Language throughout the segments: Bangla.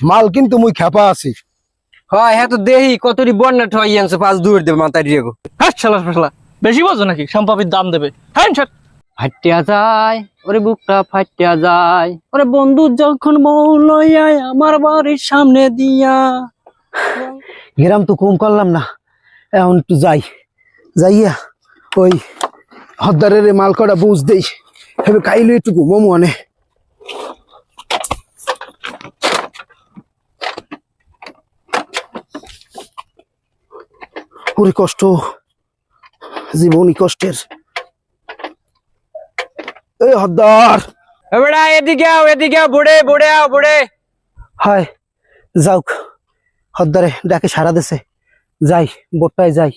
মাল কিন্তু মুই খেপা আছি। হয় হ্যাঁ তো দেহি কতটি বন্যা ঠই আনছে পাঁচ দূর দেবে মাথায় দিয়ে গো। হ্যাঁ শালা ফাসলা বেশি বোঝো নাকি? সম্পাপির দাম দেবে। হ্যাঁ ছাড় ফাটিয়া যায় ওরে বুকটা ফাটিয়া যায়। ওরে বন্ধু যখন বউ লইয়ায় আমার বাড়ির সামনে দিয়া। গ্রাম তো কম করলাম না এখন একটু যাই। যাইয়া ওই হদ্দারের মাল কটা বুঝ দেই। হেবে খাইলে একটু ঘুমো মনে ওরে কষ্ট জীবনই কষ্টের। এই হদ্দার বেড়া এদিকে আও এদিকে আও বুড়ে বুড়ে আও বুড়ে। হায় যাওক। হদ্দারে ডাকে সারা দেশে যাই বোটটায় যাই।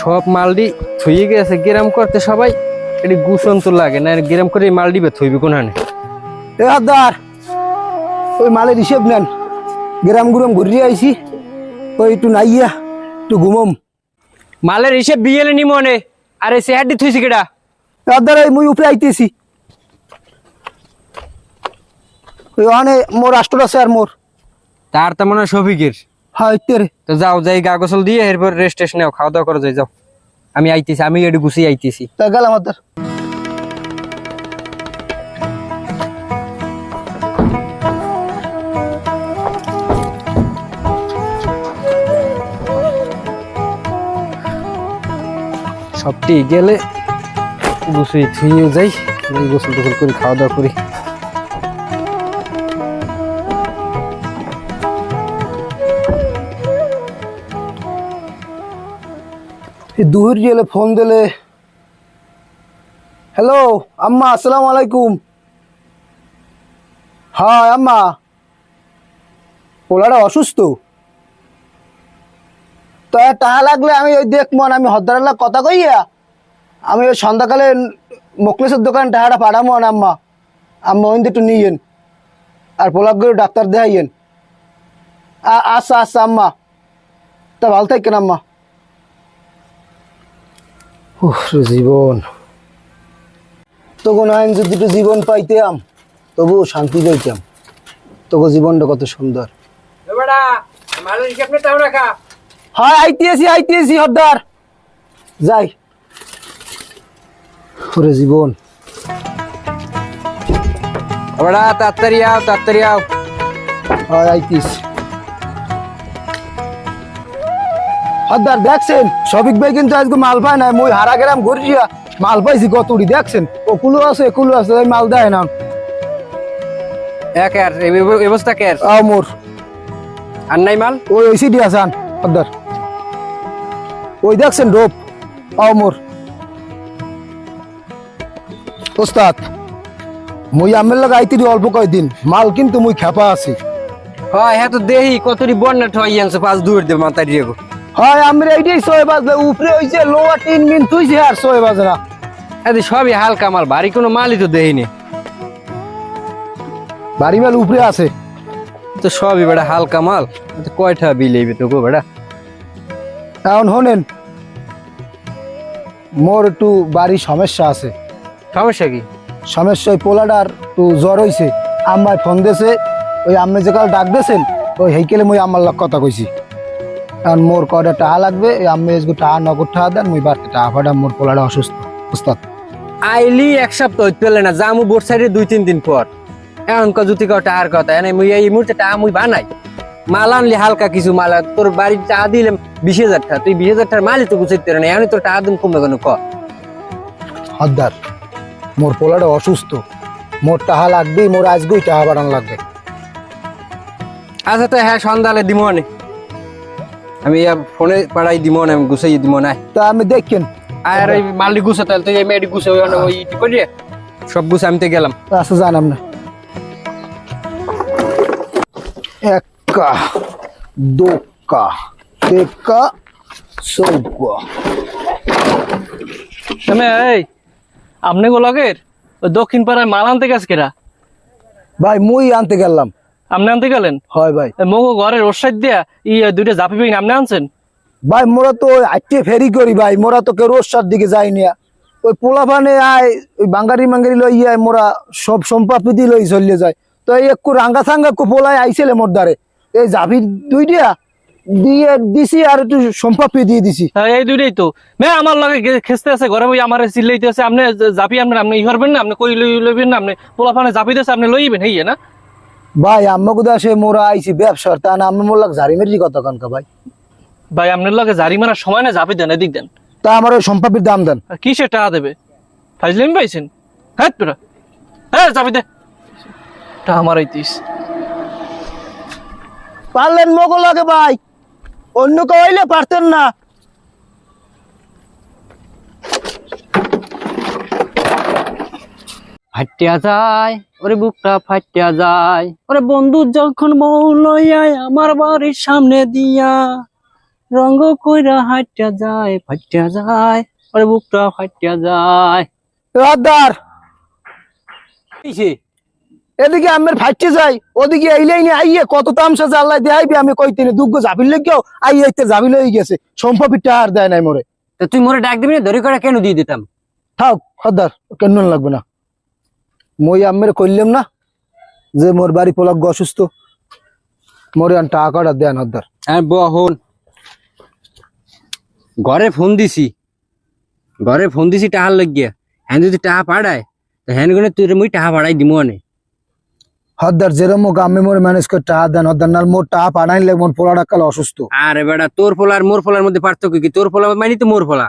সব মালডি থুয়ে গেছে। গ্রাম করতে সবাই এটি গুছন তো লাগে না গ্রাম করে মালডি বে থইবে কোনখানে? এ ওই মালের হিসেব নেন। গ্রাম গুরাম ঘুরিয়ে আইছি ওই একটু নাইয়া একটু ঘুমম। মালের হিসেব বিয়েলে নি মনে আরে সে হাড্ডি থুইছি কেডা? এ হদ্দার ওই মুই উপরে আইতেছি। ওই ওখানে মোর রাষ্ট্র আছে আর মোর। তার তো মনে হয় শফিকের। হ্যাঁ ইত্তে রে তো যাও যাই গা গোসল দিয়ে এরপর রেস্ট টেস্ট নেও খাওয়া দাওয়া করে যাই যাও। আমি আইতেছি আমি এটি গুছিয়ে আইতেছি। তা গেলাম হদ্দার সবটি গেলে গুছিয়ে থুয়ে যাই গোসল টোসল করি, খাওয়া দাওয়া করি। দুহুর গেলে ফোন দিলে, হ্যালো, আম্মা, আসসালামু আলাইকুম। হ্যাঁ আম্মা। পোলাটা অসুস্থ? তো টাকা লাগলে আমি ওই দেখ মন, আমি হদ্দারাল্লা কথা কইয়া, আমি ওই সন্ধ্যাকালে মোকলেসের দোকান টাকাটা পাঠামো না আম্মা। আম্মা, ওইন একটু নিয়েন আর পোলাকগুলো ডাক্তার দেখাইয়েন আচ্ছা আচ্ছা আম্মা। তা ভালো থাকেন, আম্মা। উফ জীবন। তখন আইন যদি দুটো জীবন পাইতাম তবুও শান্তি পাইতাম তবু জীবনটা কত সুন্দর। রাখা? হয় আইতেছি আইতেছি হরদার যাই। ওরে জীবন। বেড়া তাড়াতাড়ি আও তাড়াতাড়ি আও। হয় আইতিস। হরদার দেখছেন? সবিক ভাই কিন্তু আজকে মাল পায় না মই হারা গেলাম ঘুরিয়া মাল পাইছি কতটি দেখছেন? ও কুলো আছে কুলো আছে মাল দেয় না। এক আর এই ব্যবস্থা কে আও মোর। আর নাই মাল? ওই ওই সিডি আসান হরদার ওই দেখছেন রোপ আও মোর। ওস্তাদ মুই আমের লাগা আইতিরি অল্প কয়দিন মাল কিন্তু মুই খেপা আছি। হয় হ্যাঁ তো দেহি কতটি বন্যা ঠই আনছে পাঁচ দূর দেবে মাথায় দিয়ে গো। হয় আমরা এইটাই ছয় বাজলে উপরে হইছে লোয়া তিন মিন তুইছে আর ছয় বাজরা এদি সবই হালকা মাল ভারী কোনো মালই তো দেহিনি বাড়ি মাল উপরে আছে। তো সবই বেড়া হালকা মাল কয়টা বিল এইবে তো গো বেড়া? এখন হনেন মোর একটু বাড়ির সমস্যা আছে। সমস্যা কি? সমস্যা ওই পোলাটার একটু জ্বর হইছে। আম্মায় ফোন দিয়েছে ওই আম্মে যে কাল ডাক দিয়েছেন ওই হেইকেলে মুই আম্মার লগ কথা কইছি। কারণ মোর কয়টা টাকা লাগবে এই আম্মে এসগু টাকা নগদ টাকা দেন মুই বাড়তে টাকা ফাটাম মোর পোলাটা অসুস্থ উস্তাদ আইলি এক সপ্তাহ পেলে না জামু বোর সাইডে দুই তিন দিন পর। এখন ক জুতি কও টাকার কথা মুই এই মুহূর্তে টাকা মুই বানাই। মাল আনলি হালকা কিছু মাল তোর বাড়ি টাকা দিলাম বিশ হাজার টাকা তুই বিশ হাজার টাকার মালই তো গুছাইতে না এখন তোর টাকা দিন কমবে কেন ক? হদ্দার মোর পোলাটা অসুস্থ মোর টাকা লাগবেই মোর আজকেই টাকা বাড়ান লাগবে। আচ্ছা তো হ্যাঁ সন্ধ্যালে দিব নে আমি ফোনে পাড়াই দিব না আমি গুছাই দিব না তা আমি দেখেন। আর এই মালটি গুছা তাহলে তুই মেয়েটি গুছে ওই ওই করে সব গুছে আমি তো গেলাম আচ্ছা জানাম না। একা দোকা তেকা চৌকা তুমি এই আপনি গোলকের দক্ষিণ পাড়ায় মাল আনতে গেছ কেরা ভাই মুই আনতে গেলাম আপনি আনতে গেলেন হয় ভাই মগো ঘরের সাইড দিয়া ই দুইটা জাপি বেগিন আপনি আনছেন ভাই মোরা তো আজকে ফেরি করি ভাই মোরা তো কেউ রোসার দিকে যাইনি ওই পোলাপানে আয় ওই বাঙ্গারি মাঙ্গারি লই মোরা সব সম্পাপিতি লই চলিয়ে যায় তো এই একটু রাঙ্গা সাঙ্গা পোলায় আইছিলে মোর দ্বারে এই জাভি দুই দিয়া দিছি আর একটু সম্পাপি দিয়ে দিছি। হ্যাঁ, এই দুইটাই তো। মে আমার লগে খেসতে আছে ঘরে বই আমার চিল্লাইতে আছে আপনি জাপি আপনি আপনি ই করবেন না আপনি কই লই লইবেন না আপনি পোলাফানে জাপি দিয়েছে আপনি লইবেন হইয়ে না? ভাই আম্মা কুদা সে মোরা আইছি ব্যবসার। তা না আমি মোর লাগ ঝাড়ি মেরি কত কানকা ভাই? ভাই আপনার লগে জারি মারার সময় না জাপি দেন এদিক দেন। তা আমার ওই সম্পাপির দাম দেন। আর কিসে টাকা দেবে? ফাইজলিম পাইছেন? হ্যাঁ তোরা। হ্যাঁ জাপি দে। টা আমার আইতিস। পারলেন মগো লাগে ভাই। অন্য কেউ হইলে পারতেন না। ফাটিয়া যায় ওরে বুকটা ফাটিয়া যায়। ওরে বন্ধু যখন বউ লইয়ায় আমার বাড়ির সামনে দিয়া রঙ্গ কইরা হাটিয়া যায় ফাটিয়া যায় ওরে বুকটা ফাটিয়া যায়। রাদার। কিসে? এদিকে আমের ফাইটে যাই ওদিকে এইলেই নি আইয়ে কত তামসা জাল্লাই দিয়ে আইবি আমি কইতেনি দুগ্গ জাবিল লেগেও আই আইতে জাবিল হয়ে গেছে। সম্পাপির টাহার দেয় নাই মোরে। তো তুই মোরে ডাক দিবি না ধরে করে কেন দিয়ে দিতাম? থাক হদ্দার কেন লাগবে না। মই আমের কইলাম না যে মোর বাড়ি পোলাক অসুস্থ। মোরে আন টাকাটা দেন হদ্দার আর বহন ঘরে ফোন দিছি। ঘরে ফোন দিছি টাহার লাগিয়া। হ্যাঁ যদি টাহা পাড়ায় তো হ্যান গুনে তুই মুই টাহা পাড়াই দিমু অনে হদ্দার যেরম আমি মোরে ম্যানেজ করে টাকা দেন হদ্দার নাল মোর টাকা পাঠাই লাগে মোর পোলাটা কাল অসুস্থ। আরে বেটা তোর ফোলা আর মোর ফোলার মধ্যে পার্থক্য কি? তোর ফোলা মানি তো মোর ফোলা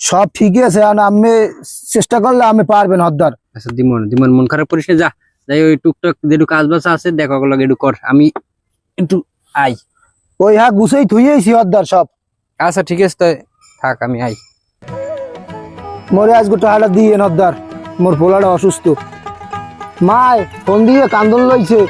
সব ঠিকই আছে আর আমি চেষ্টা করলে আমি পারবেন হদ্দার। আচ্ছা দিমন দিমন মন খারাপ করিস না যা। যাই ওই টুকটাক যেটু কাজ বাজ আছে দেখো লাগে একটু কর। আমি একটু আই। ওই হ্যাঁ গুছেই থুইয়েছি হদ্দার সব। আচ্ছা ঠিক আছে তো থাক আমি আই। মোরে আজকে টাকাটা দিয়ে হদ্দার মোর পোলাটা অসুস্থ। মায় ফোন দিয়ে কান্দন লইছে।